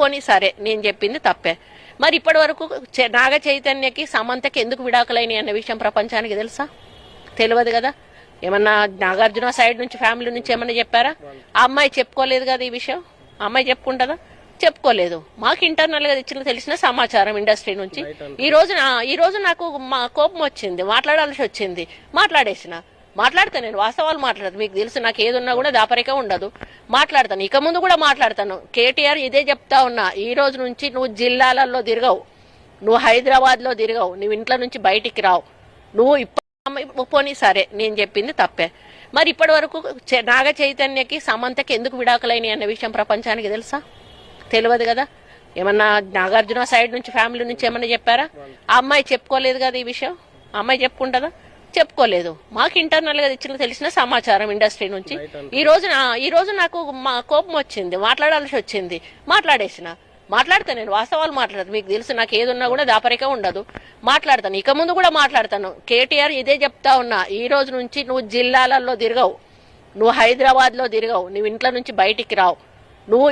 పోనీ సరే నేను చెప్పింది తప్పే. మరి ఇప్పటి వరకు నాగ చైతన్యకి సమంతకి ఎందుకు విడాకులైనాయి అన్న విషయం ప్రపంచానికి తెలుసా? తెలియదు కదా. ఏమన్నా నాగార్జున సైడ్ నుంచి ఫ్యామిలీ నుంచి ఏమన్నా చెప్పారా? ఆ అమ్మాయి చెప్పుకోలేదు కదా ఈ విషయం? ఆ అమ్మాయి చెప్పుకుంటుందా? చెప్పుకోలేదు. మాకు ఇంటర్నల్గా ఇచ్చిన తెలిసిన సమాచారం ఇండస్ట్రీ నుంచి. ఈ రోజు ఈ రోజు నాకు మా కోపం వచ్చింది మాట్లాడాల్సి వచ్చింది. మాట్లాడేసిన. మాట్లాడతాను నేను వాస్తవాలు మాట్లాడదు మీకు తెలుసు నాకు ఏదున్నా కూడా దాపరిక ఉండదు. మాట్లాడతాను. ఇక ముందు కూడా మాట్లాడతాను. కేటీఆర్ ఇదే చెప్తా ఉన్నా ఈ రోజు నుంచి నువ్వు జిల్లాలలో తిరగవు. నువ్వు హైదరాబాద్లో తిరగవు. నువ్వు ఇంట్లో నుంచి బయటికి రావు. నువ్వు ఇప్ప పోనీ సరే నేను చెప్పింది తప్పే. మరి ఇప్పటి వరకు నాగ చైతన్యకి సమంతకి ఎందుకు విడాకులైనాయి అన్న విషయం ప్రపంచానికి తెలుసా? తెలియదు కదా? ఏమన్నా నాగార్జున సైడ్ నుంచి ఫ్యామిలీ నుంచి ఏమన్నా చెప్పారా? ఆ అమ్మాయి చెప్పుకోలేదు కదా ఈ విషయం? ఆ అమ్మాయి చెప్పుకుంటుందా? చెప్పుకోలేదు. మాకు ఇంటర్నల్గా ఇచ్చిన తెలిసిన సమాచారం ఇండస్ట్రీ నుంచి. ఈ రోజు ఈ రోజు నాకు మా కోపం వచ్చింది మాట్లాడాల్సి వచ్చింది. మాట్లాడేసిన. మాట్లాడతాను నేను వాస్తవాలు మాట్లాడదు మీకు తెలుసు నాకు ఏది ఉన్నా కూడా దాపరిక ఉండదు. మాట్లాడతాను. ఇక ముందు కూడా మాట్లాడతాను. కేటీఆర్ ఇదే చెప్తా ఉన్నా. ఈ రోజు నుంచి నువ్వు జిల్లాలలో తిరగవు. నువ్వు హైదరాబాద్లో తిరగవు. నువ్వు ఇంట్లో నుంచి బయటికి రావు. నువ్వు